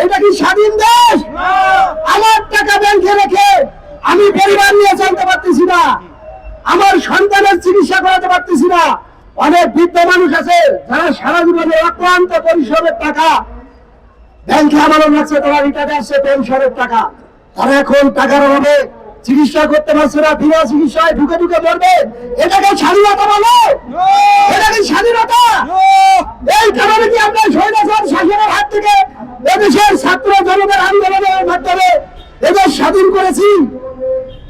এটা কি স্বাধীন দেশ? আমার টাকা ব্যাংকে রেখে আমি পরিবার নিয়ে চলতে পারতেছি না। আমার সন্তানের চিকিৎসা করাতে পারতেছি না। অনেক বৃদ্ধ মানুষ আছে যারা সারা জীবনে অক্লান্ত পরিশ্রমের টাকা। ব্যাংকে আমারও আছে তারা রিটার্ন আসছে পেনশনের টাকা। তারা এখন টাকার অভাবে চিকিৎসা করতে পারছে না বিনা চিকিৎসায় ঢুকে ঢুকে মরবে। এটাকে স্বাধীনতা বলো। এটা কি স্বাধীনতা। এই কারণে কি আমরা স্বৈরাচার শাসনের হাত থেকে এদেশের ছাত্র জনতার আন্দোলনের মাধ্যমে এদের স্বাধীন করেছি?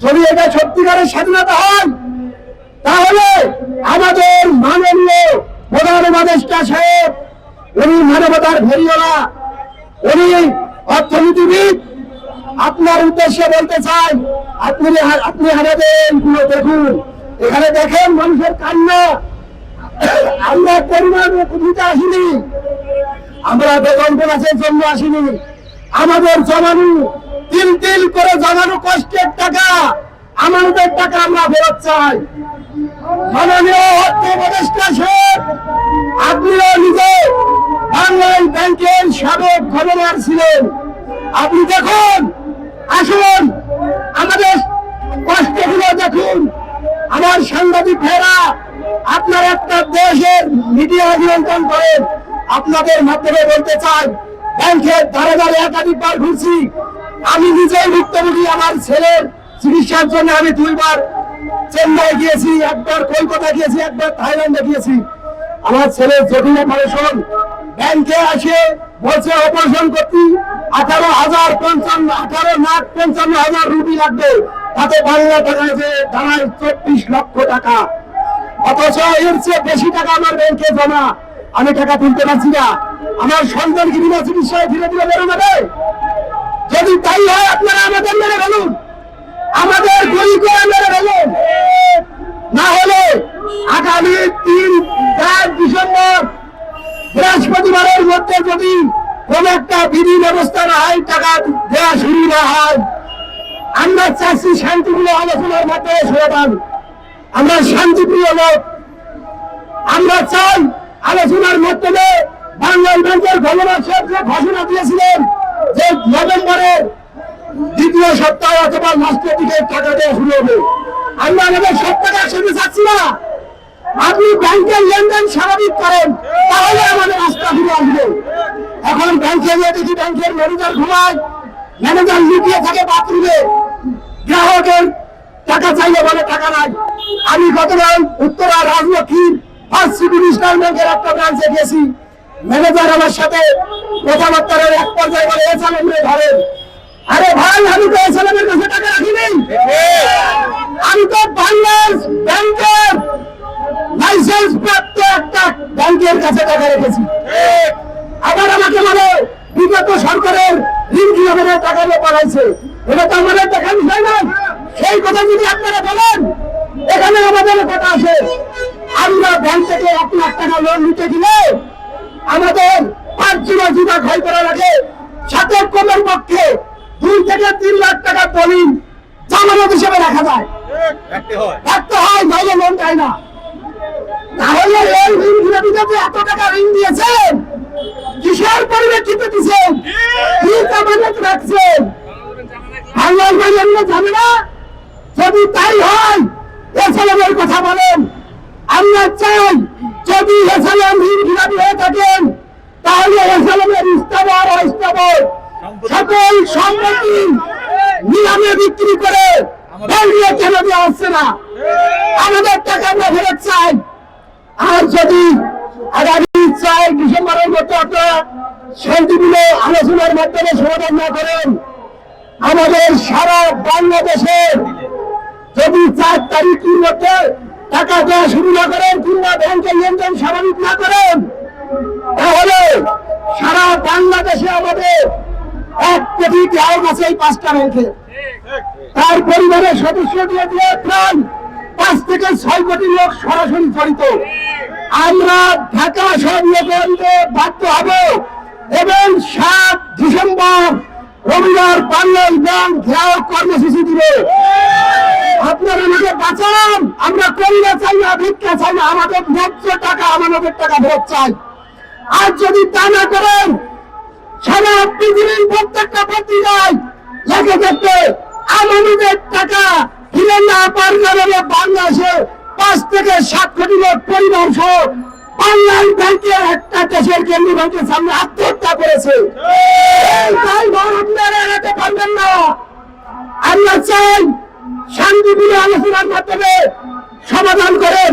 যদি এটা সত্যিকারের স্বাধীনতা হয় তাহলে আমাদের মাননীয় প্রধান উপদেষ্টা সাহেব উনি মানবতার ভেরিওলা উনি অর্থনীতিবিদ আপনার উদ্দেশ্যে বলতে চাই, আপনি আপনি আমাদের এইগুলো দেখুন। এখানে দেখেন মানুষের কান্না। আমরা পরিমাণ দিতে আসিনি। আমরা বেতন বোনাসের জন্য আসিনি। আমাদের জমানো, তিল তিল করে জমানো কষ্টের টাকা আমাদের টাকা আমরা ফেরত চাই। মাননীয় অর্থ উপদেষ্টা আপনিও নিজে বাংলাদেশ ব্যাংকের সাবেক গভর্নর ছিলেন। আপনি দেখুন আসুন। আমাদের কষ্টগুলো দেখুন। আমার সাংবাদিক ভাইরা, আপনার একটা দেশের মিডিয়া নিয়ন্ত্রণ করেন। আপনাদের মাধ্যমে বলতে চাই, ব্যাংকের ধারে ধারে একাধিকবার ঘুরছি। আমি নিজেই ভুক্তভোগী, আমার ছেলের চিকিৎসার জন্য আমি দুইবার চেন্নাই গিয়েছি, একবার কলকাতা গিয়েছি, একবার থাইল্যান্ডে গিয়েছি। আমার ছেলের জটিল অপারেশন ব্যাংকে আসে বলছে অপারেশন করতে আঠারো হাজার পঞ্চান্ন, আঠারো লাখ পঞ্চান্ন হাজার রুপি লাগবে। তাতে বাংলা টাকা যে দাঁড়ায় চব্বিশ লক্ষ টাকা। অথচ এর চেয়ে বেশি টাকা আমার ব্যাংকে জমা। আমি টাকা তুলতে পারছি না। আমার সন্তান কি বিনা চিকিৎসায় ধীরে ধীরে বেড়ে যাবে? যদি তাই হয়, আপনারা আমাদের মেরে ফেলুন। আমাদের করে মেরে ফেলুন। না হলে আগামী তিন চার ডিসেম্বর বৃহস্পতিবারের মধ্যে যদি কোন একটা বিধি ব্যবস্থা না হয় টাকা দেওয়া শুরু না হয়। আমরা চাচ্ছি শান্তিপ্রিয় আলোচনার মাধ্যমে সমাধান আমরা শান্তিপ্রিয় লোক। আমরা চাই আলোচনার মাধ্যমে বাংলাদেশ ব্যাংকের গভর্নর সাহেব যে ঘোষণা দিয়েছিলেন, যে নভেম্বরের দ্বিতীয় সপ্তাহ অথবা লাস্টের দিকে টাকা দেওয়া শুরু হবে। আমরা আমাদের সব টাকা একসাথে চাচ্ছি না। আপনি ব্যাংকের লেনদেন স্বাভাবিক করেন, তাহলে আমাদের রাস্তা ফিরে আসবে। এখন ব্যাংকে গিয়ে দেখি ব্যাংকের ম্যানেজার ঘুমায়। ম্যানেজার লুকিয়ে থাকে বাথরুমে গ্রাহকের টাকা চাইলে বলে টাকা নাই। আমি গতকাল উত্তরা রাজলক্ষ্মীর ফার্স্ট সিটি ন্যাশনাল ব্যাংকের একটা ব্রাঞ্চে গেছি ম্যানেজার আমার সাথে কথাবার্তার এক পর্যায়ে বলে, এ ধরেন আরে ভাই, আমি তো এই ছেলেমের কাছে টাকা রাখিনি আমি তো বাংলাদেশ ব্যাংকের লাইসেন্স প্রাপ্ত একটা ব্যাংকের কাছে টাকা রেখেছি। বিগত সরকারের ঋণ কীভাবে টাকা দিয়ে পাঠাইছে। এটা তো আমাদের দেখার বিষয় নয়। সেই কথা যদি আপনারা বলেন এখানে আমাদের কথা আছে। আমরা ব্যাংক থেকে এক লাখ টাকা লোন নিতে গেলে আমাদের পাঁচ জমা জুতা ক্ষয় করা লাগে সাথে কমের পক্ষে দুই থেকে তিন লাখ টাকা দলিল জামানত হিসেবে রাখা যায়। রাখতে হয়। নইলে লোন দেয় না। তাহলে এই ঋণ বিরোধীরা যে এত টাকা ঋণ দিয়েছেন পরিপ্রেক্ষিতে দিচ্ছেন কি জামানত রাখছেন? বাংলার বাজারে যাবে না? যদি তাই হয় এসালামের কথা বলেন। আমরা চাই, যদি এসালাম বিরোধী হয়ে থাকেন, তাহলে এসালামের ইস্তাবর ইস্তাবর সকল সম্পত্তি নিলামে বিক্রি করে ব্যাংকে কেন দেওয়া হচ্ছে না? আমাদের টাকা আমরা ফেরত চাই। আর যদি আগামী চার ডিসেম্বরের মধ্যে আপনারা শান্তিপূর্ণ আলোচনার মাধ্যমে সমাধান না করেন, আমাদের সারা বাংলাদেশের যদি চার তারিখের মধ্যে টাকা দেওয়া শুরু না করেন কিংবা ব্যাংকের লেনদেন স্বাভাবিক না করেন, তাহলে সারা বাংলাদেশে আমাদের এক কোটি গ্রাহক আছে এই পাঁচটা ব্যাংকে। তার পরিবারের সদস্য দিয়ে দিয়ে প্রায় পাঁচ থেকে ছয় কোটি লোক সরাসরি জড়িত। আমরা ঢাকা সব লোকে বাধ্য হব সাত ডিসেম্বর রবিবার বাংলাদেশ ব্যাংক ঘেরাও কর্মসূচি দিবে। আপনারা আমাকে বাঁচান, আমরা করিনা চাই না, ভিক্ষা চাই না, আমাদের ন্যায্য টাকা আমাদের টাকা ফেরত চাই। আর যদি তা না করেন, সারা পৃথিবীর প্রত্যেকটা পত্রিকায় লেখা থাকবে আমাদের টাকা ফিরে না কারণে বাংলাদেশে পাঁচ থেকে সাত কোটি লোক পরিবার সহ বাংলার ব্যাংকের একটা দেশের কেন্দ্রীয় ব্যাংকের সামনে আত্মহত্যা করেছে। এই দায়ভার আপনারা এড়াতে পারবেন না। আমরা চাই শান্তিপূর্ণ আলোচনার মাধ্যমে সমাধান করেন।